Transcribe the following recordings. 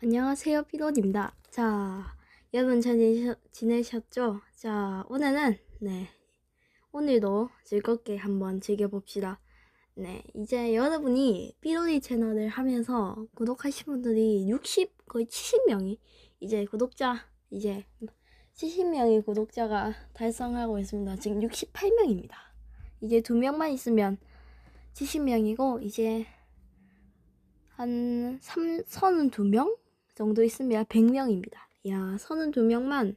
안녕하세요, 피로입니다. 자, 여러분 잘 지내셨, 지내셨 죠? 자, 오늘은, 네, 오늘도 즐겁게 한번 즐겨봅시다. 네, 이제 여러분이 피로디 채널을 하면서 구독하신 분들이 60, 거의 70명이, 이제 구독자, 이제 70명의 구독자가 달성하고 있습니다. 지금 68명입니다. 이제 두 명만 있으면 70명이고, 이제 한 3, 32명 정도 있으면 100명입니다. 야, 32명만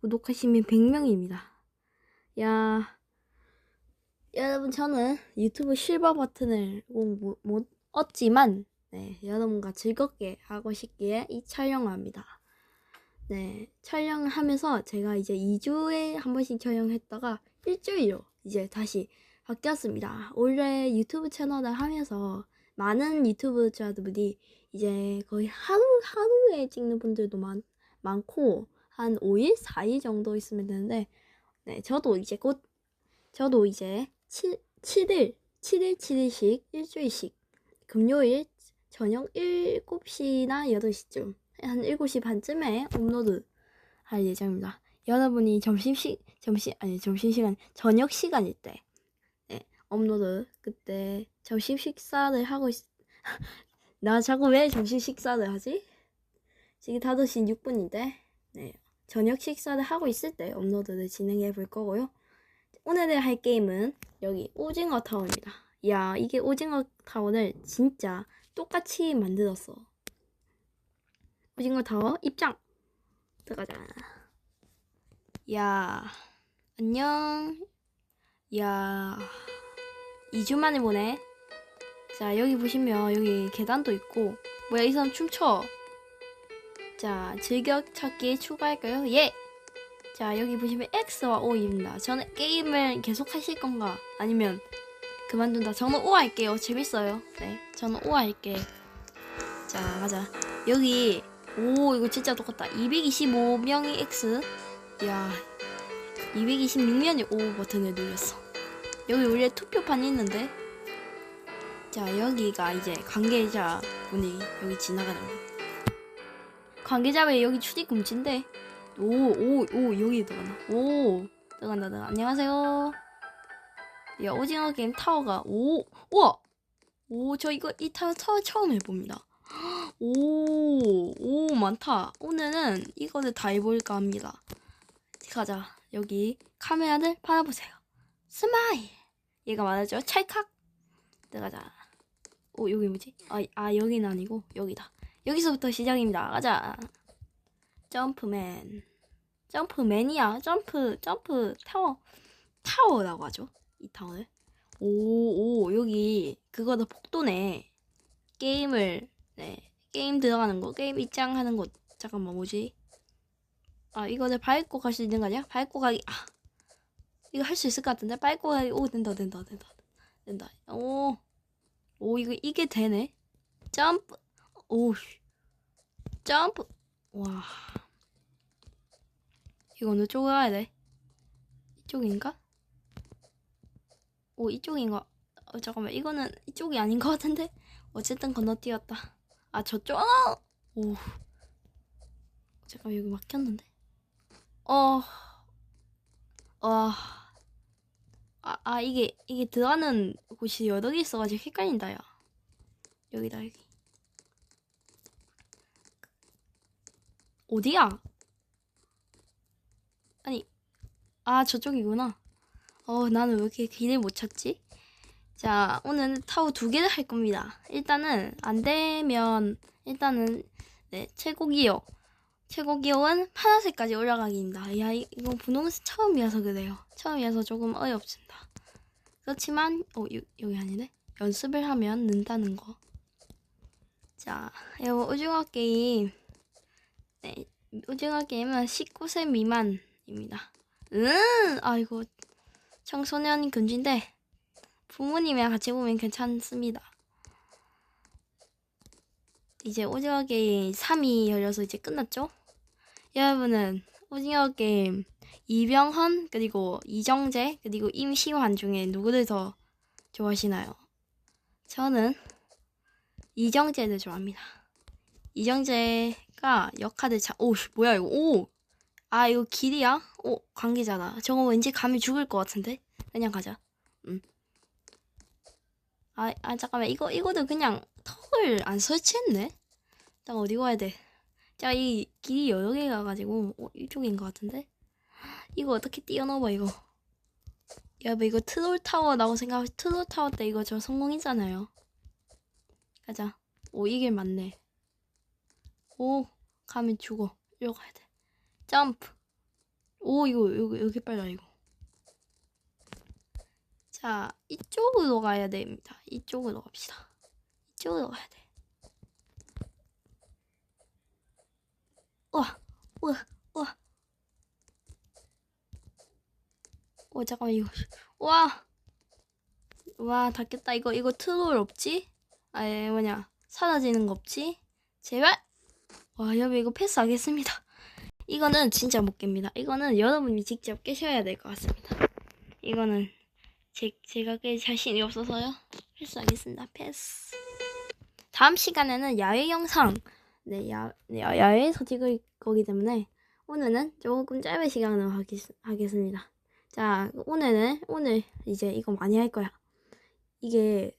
구독하시면 100명입니다. 야, 여러분 저는 유튜브 실버 버튼을 꼭 못, 못 얻지만 네, 여러분과 즐겁게 하고 싶기에 이 촬영을 합니다. 네, 촬영을 하면서 제가 이제 2주에 한 번씩 촬영했다가 일주일로 이제 다시 바뀌었습니다. 원래 유튜브 채널을 하면서 많은 유튜브자들이 이제 거의 하루, 하루에 찍는 분들도 많, 많고, 한 5일, 4일 정도 있으면 되는데, 네, 저도 이제 곧, 저도 이제 7, 7일, 7일, 7일씩, 일주일씩, 금요일 저녁 7시나 8시쯤, 한 7시 반쯤에 업로드 할 예정입니다. 여러분이 점심시, 점심, 아니, 점심시간, 저녁 시간일 때, 네, 업로드, 그때 점심 식사를 하고 있, 나 자꾸 왜 점심 식사를 하지? 지금 5시 6분인데, 네. 저녁 식사를 하고 있을 때 업로드를 진행해 볼 거고요. 오늘 할 게임은 여기 오징어 타워입니다. 야, 이게 오징어 타워를 진짜 똑같이 만들었어. 오징어 타워 입장! 들어가자. 야, 안녕. 야, 2주 만에 보네. 자, 여기 보시면 여기 계단도 있고 뭐야 이 사람 춤춰. 자, 즐겨찾기 추가할까요? 예! 자, 여기 보시면 X와 O입니다. 저는 게임을 계속 하실 건가? 아니면 그만둔다. 저는 O 할게요. 재밌어요. 네, 저는 O 할게. 자, 가자. 여기 오, 이거 진짜 똑같다. 225명이 X. 야, 226명이 O 버튼을 눌렸어. 여기 원래 투표판이 있는데 자 여기가 이제 관계자 분이 여기 지나가는 거 관계자 왜 여기 출입 금지인데 오오 오 여기 들어간다 오 들어간다 들어간다. 안녕하세요. 야 오징어 게임 타워가 오 우와! 오 저 이거 이 타워, 처음 해봅니다. 오 오 많다. 오늘은 이거를 다 해볼까 합니다. 가자. 여기 카메라를 받아보세요. 스마일! 얘가 말하죠? 찰칵! 들어가자 오 여기 뭐지? 아, 아 여기는 아니고 여기다. 여기서부터 시작입니다. 가자. 점프맨. 점프맨이야. 점프 점프 타워. 타워라고 하죠 이 타워를. 오오 여기 그거다 복도네. 게임을 네 게임 들어가는 거 게임 입장 하는 곳 잠깐만 뭐지? 아 이거를 밟고 갈 수 있는 거 아니야? 밟고 가기 아. 이거 할 수 있을 것 같은데? 빨고 가기 오 된다 된다 된다. 된다. 오 오 이거 이게 되네. 점프. 오 점프. 와. 이거 어느 쪽으로 가야 돼? 이쪽인가? 오 이쪽인가? 어 잠깐만. 이거는 이쪽이 아닌 것 같은데? 어쨌든 건너뛰었다. 아 저쪽? 오. 잠깐 여기 막혔는데? 어. 어. 아, 아, 이게, 이게 들어가는 곳이 여러 개 있어가지고 헷갈린다, 야. 여기다, 여기. 어디야? 아니, 아, 저쪽이구나. 어, 나는 왜 이렇게 길을 못 찾지? 자, 오늘 타워 두 개를 할 겁니다. 일단은, 안 되면, 일단은, 네, 최고 기억. 최고 기억은 파란색까지 올라가기입니다. 야, 이- 이거 분홍색 처음이어서 그래요. 처음이어서 조금 어이없습니다. 그렇지만, 어, 요, 여기 아니네? 연습을 하면 는다는 거. 자, 이거 오징어 게임. 네, 오징어 게임은 19세 미만입니다. 음, 아이고, 청소년 금지인데, 부모님이랑 같이 보면 괜찮습니다. 이제 오징어 게임 3이 열려서 이제 끝났죠? 여러분은 오징어 게임 이병헌 그리고 이정재 그리고 임시완 중에 누구를 더 좋아하시나요? 저는 이정재를 좋아합니다. 이정재가 역할을 자, 오, 씨, 뭐야, 이거, 오! 아, 이거 길이야? 오, 관계자다. 저거 왠지 감이 죽을 것 같은데? 그냥 가자. 음. 아, 아, 잠깐만. 이거, 이거도 그냥 턱을 안 설치했네? 나 어디 가야 돼? 자, 이 길이 여러 개가 가지고, 어, 이쪽인 것 같은데? 이거 어떻게 뛰어넘어, 이거? 야, 뭐 이거 트롤 타워라고 생각하면 트롤 타워 때 이거 저 성공이잖아요. 가자. 오, 이게 맞네. 오, 가면 죽어. 이리로 가야 돼. 점프. 오, 이거, 여기, 여기 빨라, 이거. 자, 이쪽으로 가야 됩니다. 이쪽으로 갑시다. 이쪽으로 가야 돼. 우와, 우와, 우와. 오, 잠깐만, 이거. 우와. 와, 닿겠다. 이거, 이거 트롤 없지? 아 예, 뭐냐. 사라지는 거 없지? 제발! 와, 여러분, 이거 패스하겠습니다. 이거는 진짜 못 깹니다. 이거는 여러분이 직접 깨셔야 될 것 같습니다. 이거는 제, 제가 깰 자신이 없어서요. 패스하겠습니다. 패스. 다음 시간에는 야외 영상, 네, 야, 네, 야- 야외에서 찍을 거기 때문에 오늘은 조금 짧은 시간으로 하겠, 하겠습니다. 자, 오늘은, 오늘 이제 이거 많이 할 거야. 이게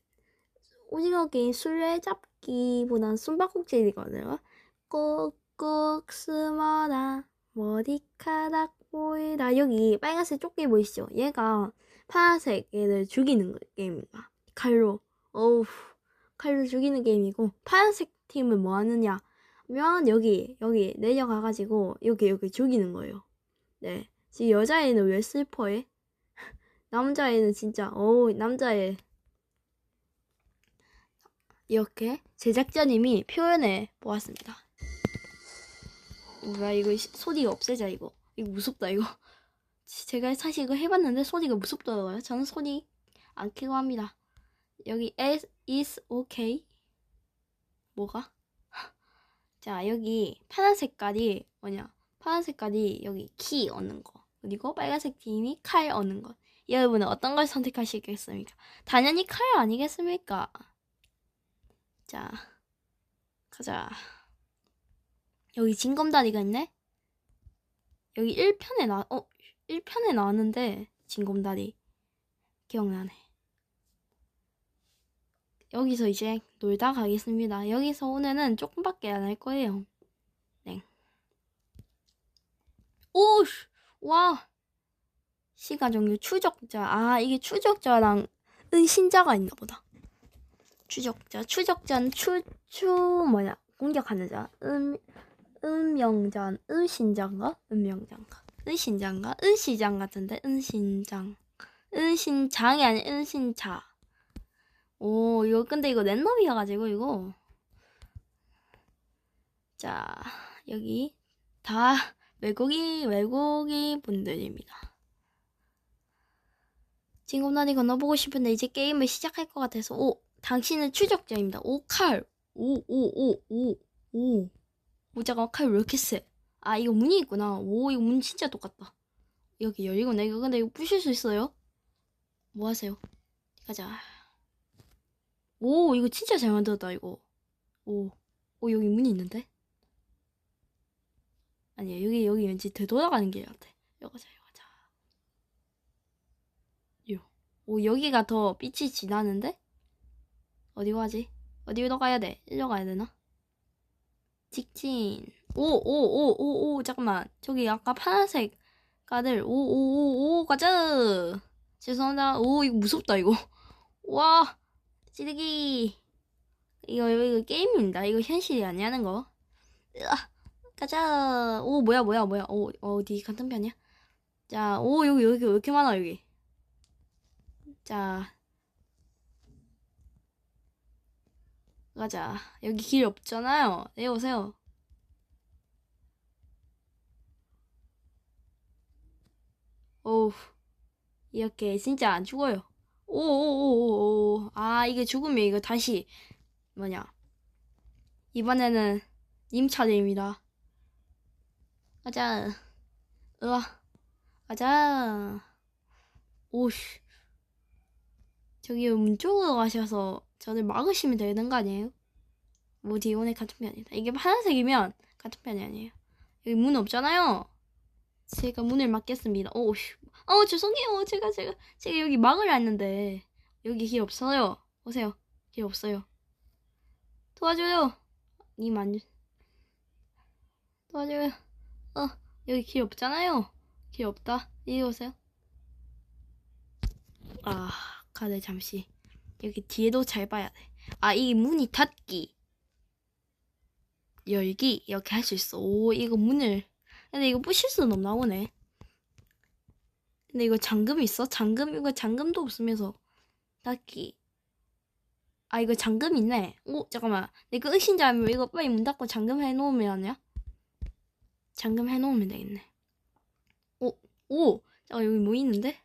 오징어 게임 술래잡기보단 숨바꼭질이거든요. 꼭꼭 숨어라 머리카락 보이라 여기 빨간색 조끼 보이시죠? 얘가 파란색 얘를 죽이는 거- 게임입니다. 칼로 어우 칼로 죽이는 게임이고 파란색 팀은 뭐 하느냐 면 여기 여기 내려가 가지고 여기 여기 죽이는 거예요. 네 지금 여자애는 왜 슬퍼해? 남자애는 진짜 어우 남자애 이렇게 제작자님이 표현해 보았습니다. 뭐야 이거 시- 소리가 없애자 이거 이거 무섭다 이거 지- 제가 사실 이거 해봤는데 소리가 무섭더라고요 저는 소리 안 켜고 합니다 여기 is, is okay? 뭐가? 자 여기 파란 색깔이 뭐냐? 파란 색깔이 여기 키 얻는 거. 그리고 빨간색 팀이 칼 얻는 거 여러분은 어떤 걸 선택하시겠습니까? 당연히 칼 아니겠습니까? 자 가자. 여기 징검다리가 있네? 여기 1편에 나, 어, 1편에 나왔는데, 징검다리. 기억나네. 여기서 이제 놀다 가겠습니다. 여기서 오늘은 조금밖에 안 할 거예요. 네. 오! 씨, 와! 시간 종류 추적자. 아, 이게 추적자랑 은신자가 있나 보다. 추적자. 추적자는 추, 추, 뭐냐. 공격하는 자. 은, 은명장, 은신장가? 은명장가. 은신장가? 은시장 같은데? 은신장. 은신장이 아닌 은신자. 오, 이거 근데 이거 랜덤이어가지고 이거. 자, 여기 다 외국인, 외국인 분들입니다. 징검다리 건너보고 싶은데 이제 게임을 시작할 것 같아서 오, 당신은 추적자입니다. 오, 칼. 오, 오, 오, 오, 오. 오, 잠깐 칼왜 이렇게 세? 아, 이거 문이 있구나. 오, 이거 문 진짜 똑같다. 여기 열리구나. 이거 근데 이거 부실 수 있어요? 뭐 하세요? 가자. 오, 이거 진짜 잘 만들었다, 이거. 오, 오, 여기 문이 있는데? 아니야, 여기, 여기 왠지 되돌아가는 길 같아. 여기 가자, 여기 가자. 요. 오, 여기가 더 빛이 진하는데? 어디로 가지? 어디로 가야 돼? 일로 가야 되나? 직진. 오, 오, 오, 오, 오, 잠깐만. 저기 아까 파란색 가들. 오, 오, 오, 오, 가자. 죄송합니다. 오, 이거 무섭다, 이거. 와, 찌르기. 이거, 이거 게임입니다. 이거 현실이 아니라는 거. 으아, 가자. 오, 뭐야, 뭐야, 뭐야. 오, 어디 같은 편이야? 자, 오, 여기, 여기, 왜 이렇게 많아, 여기. 자. 가자. 여기 길 없잖아요. 내려오세요. 오우. 이렇게 진짜 안 죽어요. 오오오오오. 아, 이게 죽으면 이거 다시 뭐냐. 이번에는 님 차례입니다. 가자. 으아. 가자. 오씨. 저기 문 쪽으로 가셔서 저를 막으시면 되는 거 아니에요? 뭐 디오네 같은 편이 아니다. 이게 파란색이면 같은 편이 아니에요. 여기 문 없잖아요. 제가 문을 막겠습니다. 오, 씨. 어, 죄송해요. 제가, 제가, 제가 여기 막을 했는데. 여기 길 없어요. 오세요. 길 없어요. 도와줘요. 님 안, 도와줘요. 어, 여기 길 없잖아요. 길 없다. 이리 오세요. 아, 가네, 잠시. 여기 뒤에도 잘 봐야 돼. 아, 이 문이 닫기. 열기. 이렇게 할 수 있어. 오, 이거 문을. 근데 이거 부실 수는 없나 보네. 근데 이거 잠금 있어? 잠금, 이거 잠금도 없으면서. 닫기. 아, 이거 잠금 있네. 오, 잠깐만. 내가 의심자면 이거 빨리 문 닫고 잠금 해놓으면 아니야? 잠금 해놓으면 되겠네. 오, 오! 잠깐, 여기 뭐 있는데?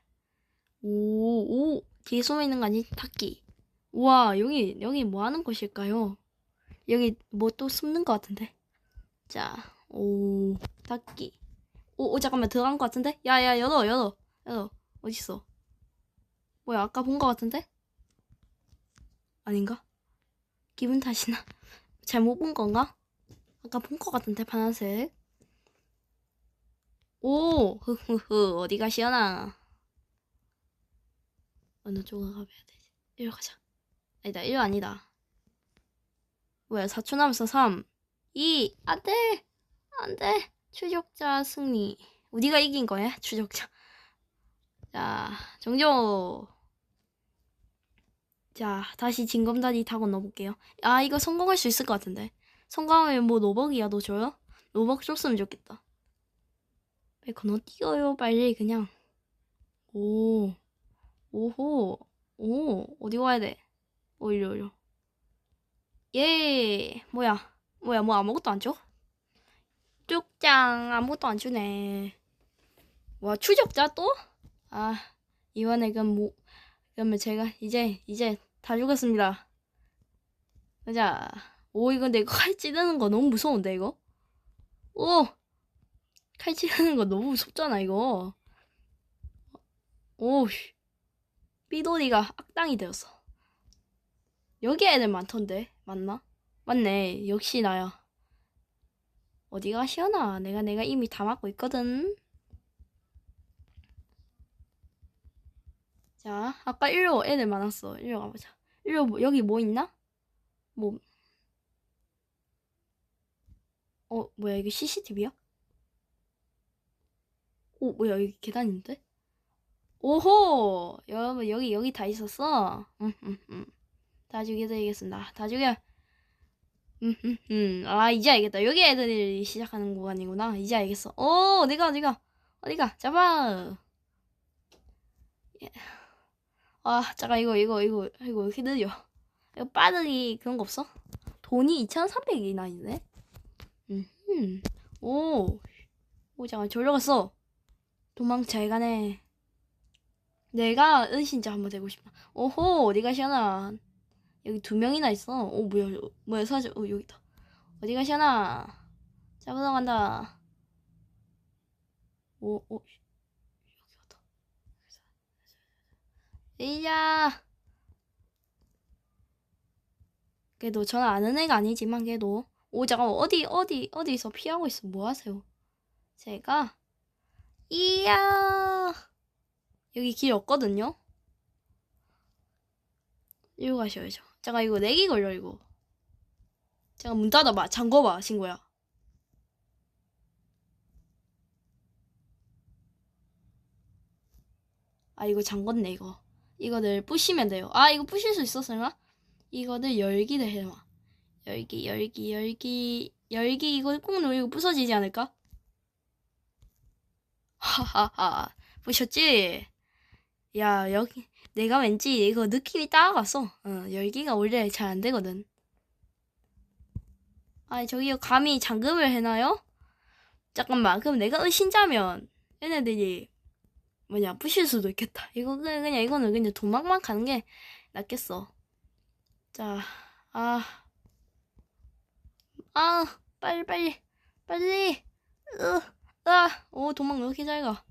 오, 오! 뒤에 숨어 있는 거 아니? 닫기. 우와, 여기, 여기 뭐 하는 곳일까요? 여기 뭐 또 숨는 것 같은데? 자, 오, 닫기. 오, 오, 잠깐만, 들어간 것 같은데? 야, 야, 열어, 열어, 열어. 어딨어? 뭐야, 아까 본 것 같은데? 아닌가? 기분 탓이나? 잘못 본 건가? 아까 본 것 같은데, 파란색. 오, 흐흐흐, 어디 가시려나? 어느 쪽으로 가봐야 되지? 이리로 가자. 아니다, 1 아니다. 뭐야, 4초 남았어, 3, 2, 안 돼! 안 돼! 추적자 승리. 우리가 이긴 거야, 추적자. 자, 정조. 자, 다시 징검다리 타고 넣어볼게요. 아, 이거 성공할 수 있을 것 같은데. 성공하면 뭐 노벅이야, 너 줘요? 노벅 줬으면 좋겠다. 빨리 건너 뛰어요, 빨리, 그냥. 오, 오호, 오, 어디 가야 돼? 오, 이리, 이리. 예, 뭐야, 뭐야, 뭐 아무것도 안 줘? 쭉장, 아무것도 안 주네. 와, 추적자 또? 아, 이번에 뭐, 그러면 제가 이제, 이제 다 죽었습니다. 자, 오, 이거 내가 칼 찌르는 거 너무 무서운데, 이거? 오! 칼 찌르는 거 너무 무섭잖아, 이거. 오, 씨. 삐돌이가 악당이 되었어. 여기 애들 많던데, 맞나? 맞네, 역시 나야. 어디 가시오나? 내가, 내가 이미 다 막고 있거든. 자, 아까 일로 애들 많았어. 일로 가보자. 일로, 뭐, 여기 뭐 있나? 뭐, 어, 뭐야, 이게 CCTV야? 오, 뭐야, 여기 계단 있는데? 오호! 여러분, 여기, 여기 다 있었어? 음, 음, 음. 다 죽여드리겠습니다. 다 죽여. 음, 음, 음. 아, 이제 알겠다. 여기 애들이 시작하는 구간이구나. 이제 알겠어. 오, 어디가, 어디가? 어디가? 잡아! 예. 아, 잠깐, 이거, 이거, 이거, 이거, 왜 이렇게 느려? 이거 빠르기 그런 거 없어? 돈이 2,300이나 있네? 음, 음. 오, 오, 잠깐, 졸려 갔어. 도망 잘 가네. 내가 은신자 한번 되고 싶다. 오호, 어디 가시나? 여기 두 명이나 있어. 오, 뭐야, 뭐야, 사실, 어, 여기 있다. 어디 가시나? 잡으러 간다. 오, 오, 여기 왔다. 에이야. 그래도 저는 아는 애가 아니지만 그래도 오 잠깐 어디 어디 어디서 피하고 있어 뭐 하세요? 제가 이야 여기 길 없거든요. 이거 가셔야죠. 잠깐 이거 내기 걸려 이거. 잠깐 문 닫아봐 잠궈봐 친구야. 아 이거 잠궜네 이거. 이거를 부시면 돼요. 아 이거 부실 수 있어 설마? 이거를 열기를 해봐. 열기 열기 열기 열기 이거 꾹 누르고 부서지지 않을까? 하하하 부셨지? 야 여기 내가 왠지 이거 느낌이 따라갔어. 어, 열기가 원래 잘 안 되거든. 아 저기요 감히 잠금을 해놔요? 잠깐만 그럼 내가 의신자면 얘네들이 뭐냐 부실 수도 있겠다. 이거 그냥, 그냥 이거는 그냥 도망만 가는 게 낫겠어. 자, 아, 아, 빨리 빨리 빨리, 으, 아, 오 도망 왜 이렇게 잘 가?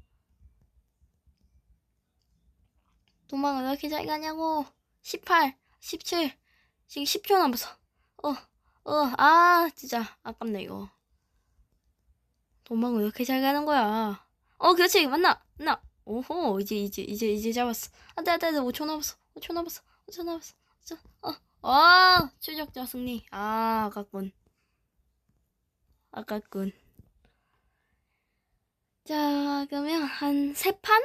도망을 왜 이렇게 잘 가냐고? 18, 17, 지금 10초 남았어. 어, 어, 아, 진짜 아깝네 이거. 도망을 이렇게 잘 가는 거야. 어, 그렇지, 맞나, 맞나. 오호, 이제 이제 이제 이제 잡았어. 안돼 안돼 안돼, 5초 남았어. 5초 남았어. 5초 남았어. 5초. 어, 아, 추적자 승리. 아, 아깝군. 아깝군. 자, 그러면 한 세 판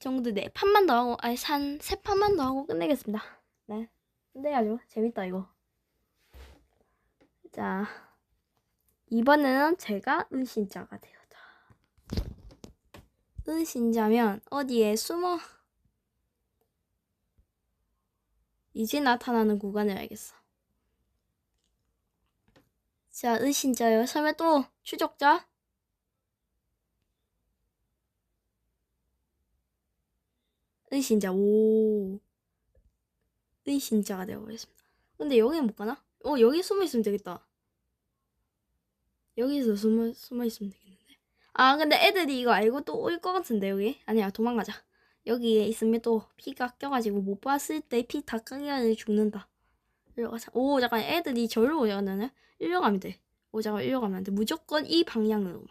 정도 네 판만 더 하고, 아니 한세 판만 더 하고 끝내겠습니다. 네, 끝내야죠. 재밌다 이거. 자, 이번에는 제가 은신자가 되었 다. 은신자면 어디에 숨어? 이제 나타나는 구간을 알겠어. 자, 은신자요. 설마 또 추적자? 은신자, 오. 은신자가 되어버렸습니다. 근데 여기는 못 가나? 어, 여기 숨어 있으면 되겠다. 여기서 숨어, 숨어 있으면 되겠는데. 아, 근데 애들이 이거 알고 또 올 것 같은데, 여기? 아니야, 도망가자. 여기에 있으면 또 피가 껴가지고 못 봤을 때 피 다 깎여야 죽는다. 일로 가자. 오, 잠깐, 애들이 절로 오잖아요. 일로 가면 돼. 오, 잠깐, 일로 가면 안 돼. 무조건 이 방향으로만.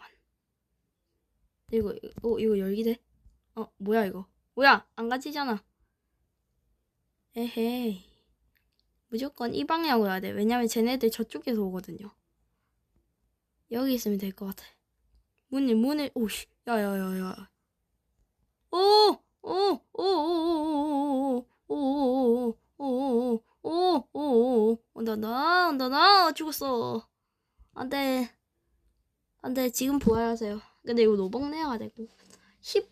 이거, 이거, 이거 열기 돼? 어, 뭐야, 이거? 뭐야, 안 가지잖아. 에헤이. 무조건 이 방향으로 가야 돼. 왜냐면 쟤네들 저쪽에서 오거든요. 여기 있으면 될 것 같아. 문을, 문을, 오씨. 야야야야. 오! 오! 오! 오! 오! 오! 오! 오! 오! 오! 온다, 나, 온다, 나, 죽었어. 안 돼. 안 돼, 지금 부활하세요. 근데 이거 로벅 내야 되고. 10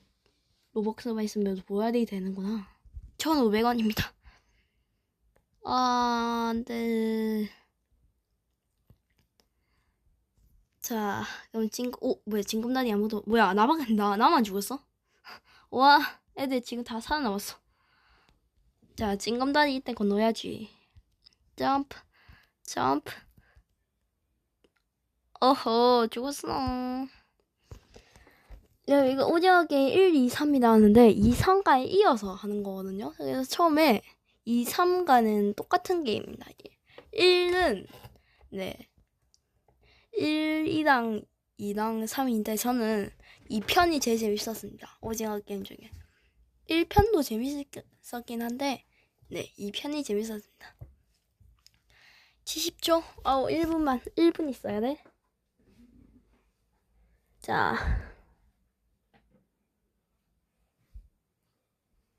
로벅스만 있으면 부활이 되는구나. 1,500원입니다. 아, 안 돼. 자, 그럼 진, 오, 뭐야, 진검다리 아무도, 뭐야, 나만, 나, 나만 죽었어? 와, 애들 지금 다 살아남았어. 자, 징검다리 이때 건너야지. 점프, 점프. 어허, 죽었어. 야, 이거 오지하게 1, 2, 3이 나왔는데 2, 3가 이어서 하는 거거든요. 그래서 처음에 2, 3가는 똑같은 게임입니다. 1은 네 1, 2랑 2랑 3인데 저는 2편이 제일 재밌었습니다. 오징어 게임 중에 1편도 재밌었긴 한데 네 2편이 재밌었습니다. 70초? 아우 1분만 1분 있어야 돼. 자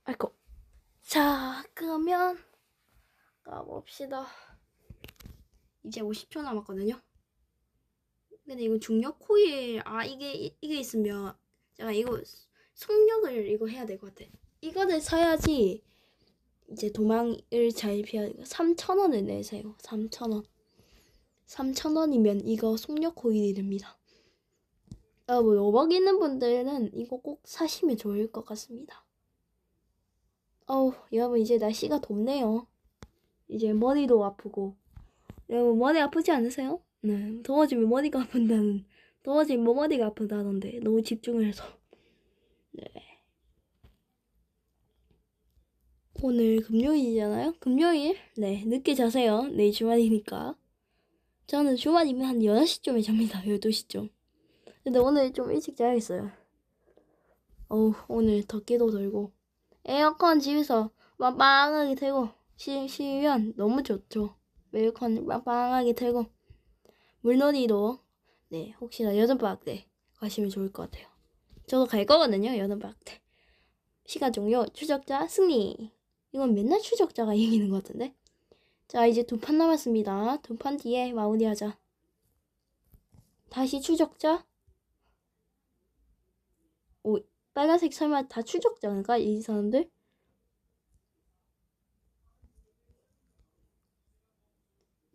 아이고. 자, 그러면 가봅시다. 이제 50초 남았거든요. 근데 이거 중력 코일 아 이게 이- 이게 있으면 제가 이거 속력을 이거 해야 될 것 같아. 이거를 사야지 이제 도망을 잘 피하. 3,000원을 내세요. 3,000원. 3,000원이면 이거 속력 코일이 됩니다. 아, 뭐 로벅 있는 분들은 이거 꼭 사시면 좋을 것 같습니다. 어우, 여러분 이제 날씨가 덥네요. 이제 머리도 아프고. 여러분 머리 아프지 않으세요? 네, 더워지면 머리가 아픈다는, 더워지면 뭐 머리가 아프다던데 너무 집중을 해서. 네. 오늘 금요일이잖아요? 금요일? 네, 늦게 자세요. 내일 주말이니까. 저는 주말이면 한 6시쯤에 잡니다. 12시쯤. 근데 오늘 좀 일찍 자야겠어요. 어우, 오늘 덥기도 덜고. 에어컨 집에서 빵빵하게 틀고 쉬, 쉬면 너무 좋죠. 에어컨 빵빵하게 틀고 물놀이도 네 혹시나 여름방학 때 가시면 좋을 것 같아요. 저도 갈 거거든요. 여름방학 때. 시간 종료 추적자 승리. 이건 맨날 추적자가 이기는 것 같은데. 자 이제 두 판 남았습니다. 두 판 뒤에 마무리하자. 다시 추적자. 오 빨간색 설마 다 추적자인가? 이 사람들?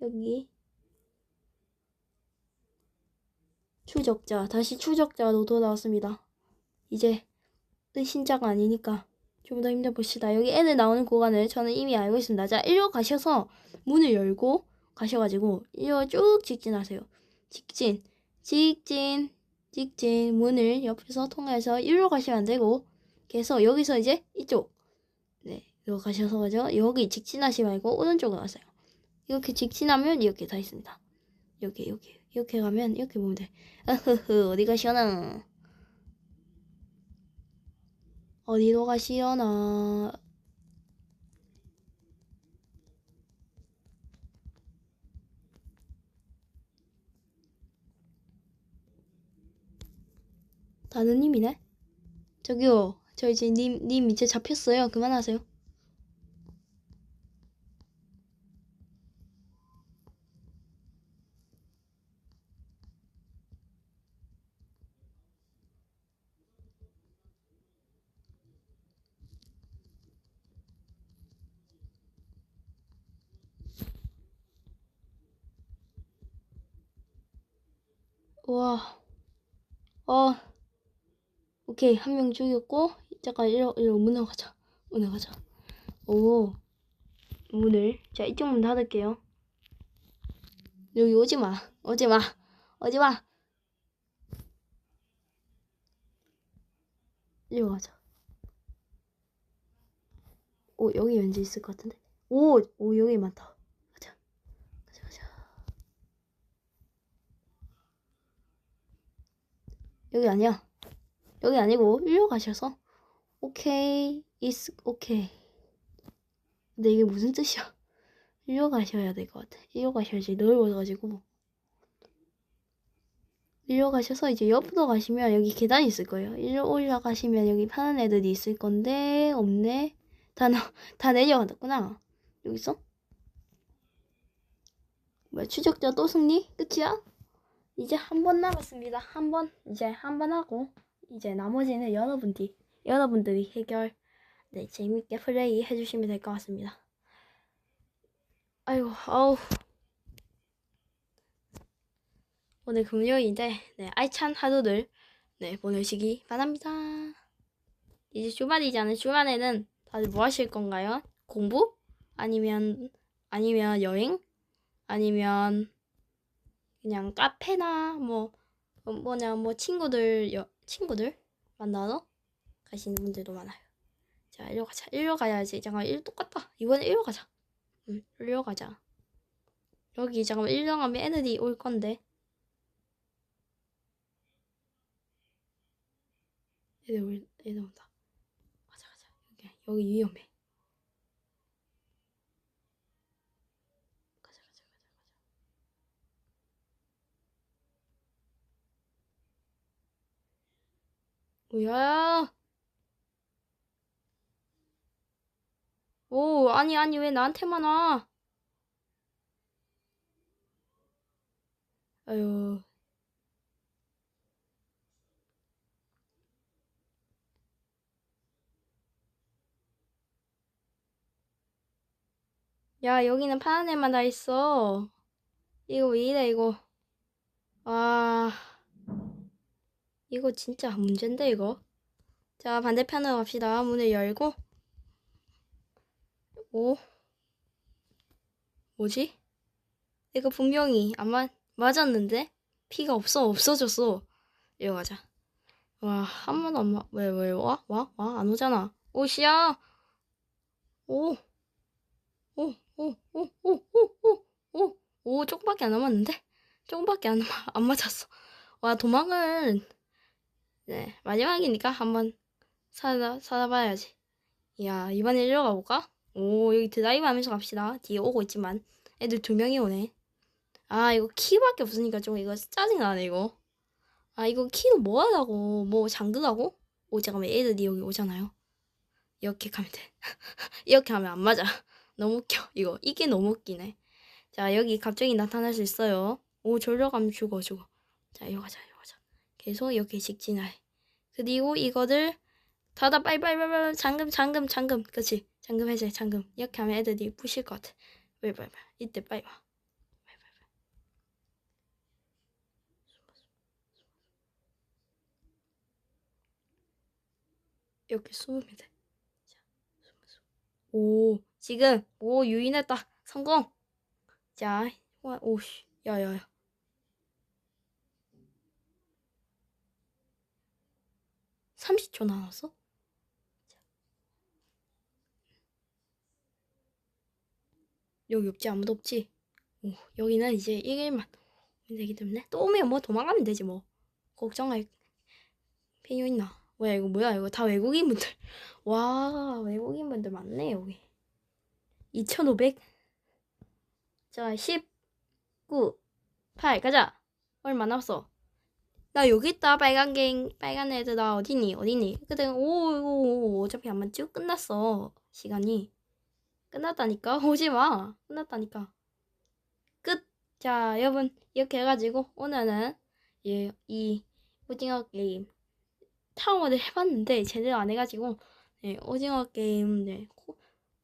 여기 추적자 다시 추적자로 돌아왔습니다. 이제 신자가 아니니까 좀 더 힘내봅시다. 여기 애들 나오는 구간을 저는 이미 알고 있습니다. 자, 일로 가셔서 문을 열고 가셔가지고 일로 쭉 직진하세요. 직진, 직진, 직진 문을 옆에서 통해서 일로 가시면 안 되고 계속 여기서 이제 이쪽 네 이거 가셔서 가죠 여기 직진하시 말고 오른쪽으로 가세요 이렇게 직진하면 이렇게 다 있습니다 여기 여기 이렇게 가면 이렇게 보면 돼. 어흐흐 어디 가시나? 어디로 가시나? 다느님이네? 저기요, 저 이제 님, 님 이제 잡혔어요. 그만하세요. 와, 어, 오케이. 한 명 죽였고, 잠깐, 이리, 이리 문을 가자. 문을 가자. 오, 문을. 자, 이쪽 문 닫을게요. 여기 오지 마. 오지 마. 오지 마. 이리 가자. 오, 여기 왠지 있을 것 같은데. 오, 오, 여기 많다. 가자. 가자, 가자. 여기 아니야. 여기 아니고, 일로 가셔서. 오케이. is 오케이. 근데 이게 무슨 뜻이야? 일로 가셔야 될 것 같아. 일로 가셔야지. 넓어가지고. 일로 가셔서 이제 옆으로 가시면 여기 계단이 있을 거예요. 일로 올라가시면 여기 파란 애들이 있을 건데, 없네. 다, 나, 다 내려갔구나. 여기 있어? 뭐야, 추적자 또 승리? 끝이야? 이제 한 번 남았습니다. 한 번, 이제 한 번 하고, 이제 나머지는 여러분들이, 여러분들이 해결, 네, 재밌게 플레이 해주시면 될 것 같습니다. 아이고, 아우. 오늘 금요일인데, 네, 알찬 하루를, 네, 보내시기 바랍니다. 이제 주말이잖아요. 주말에는 다들 뭐 하실 건가요? 공부? 아니면, 아니면 여행? 아니면, 그냥 카페나, 뭐, 어, 뭐냐, 뭐, 친구들, 여, 친구들 만나러 가시는 분들도 많아요. 자, 일로 가자. 일로 가야지. 잠깐, 일 똑같다. 이번엔 일로 가자. 응, 일로 가자. 여기, 잠깐만, 일로 가면 애들이 올 건데. 애들 올, 애들 온다. 가자, 가자. 여기, 여기 위험해. 가자, 가자, 가자, 가자. 뭐야? 오, 아니, 아니, 왜 나한테만 와? 아유. 야, 여기는 파란 애만 다 있어. 이거 왜 이래, 이거. 와. 이거 진짜 문제인데, 이거. 자, 반대편으로 갑시다. 문을 열고. 오. 뭐지? 이거 분명히 아마 맞았는데? 피가 없어, 없어졌어. 이거 가자. 와, 한 번도 안 와. 왜, 왜, 와? 와? 와? 안 오잖아. 오시야! 오. 오, 오, 오, 오, 오, 오, 오. 오, 조금밖에 안 남았는데? 조금밖에 안, 남- 안 맞았어. 와, 도망을. 네, 마지막이니까 한번 살아, 살아봐야지. 이야, 이번에 일로 가볼까? 오, 여기 드라이브 하면서 갑시다. 뒤에 오고 있지만. 애들 두 명이 오네. 아, 이거 키밖에 없으니까 좀 이거 짜증나네, 이거. 아, 이거 키도 뭐 하라고. 뭐 잠그라고? 오, 잠깐만, 애들이 여기 오잖아요. 이렇게 가면 돼. 이렇게 하면 안 맞아. 너무 웃겨, 이거. 이게 너무 웃기네. 자, 여기 갑자기 나타날 수 있어요. 오, 절로 가면 죽어, 죽어. 자, 이거 가자, 이거. 계속 이렇게 직진하래. 그리고 이거를 닫아, 빨리빨리빨리. 잠금, 잠금, 잠금. 그치? 잠금 해제, 잠금. 이렇게 하면 애들이 부실 것 같아. 빨리. 이때 빨리 와. 빨리. 이렇게 숨으면 돼. 자, 숨어, 숨어. 오, 지금, 오, 유인했다. 성공. 자, 와, 오씨, 야, 야, 야. 삼십 초 남았어? 여기 없지? 아무도 없지? 오, 여기는 이제 1일만. 되기 때문에 또 오면 뭐 도망가면 되지 뭐 걱정할 필요 있나 뭐야 이거 뭐야 이거 다 외국인분들 와 외국인분들 많네 여기 2500 자, 10, 9, 8, 가자. 얼마 남았어? 나 여기 있다, 빨간 갱, 빨간 애들, 나 어디니, 어디니? 그때, 오, 오, 오, 어차피 안 맞지? 끝났어. 시간이. 끝났다니까? 오지 마. 끝났다니까. 끝. 자, 여러분, 이렇게 해가지고, 오늘은, 예, 이, 오징어 게임, 타워를 해봤는데, 제대로 안 해가지고, 네, 오징어 게임, 네, 코-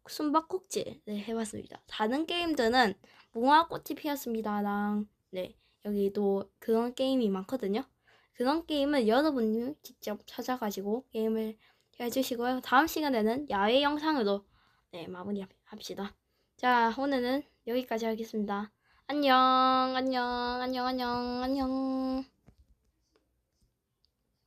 숨바꼭질, 네, 해봤습니다. 다른 게임들은, 무화꽃이 피었습니다랑 네 여기도 그런 게임이 많거든요. 그런 게임은 여러분이 직접 찾아가지고 게임을 해주시고요. 다음 시간에는 야외 영상으로 네 마무리합시다. 자 오늘은 여기까지 하겠습니다. 안녕 안녕 안녕 안녕 안녕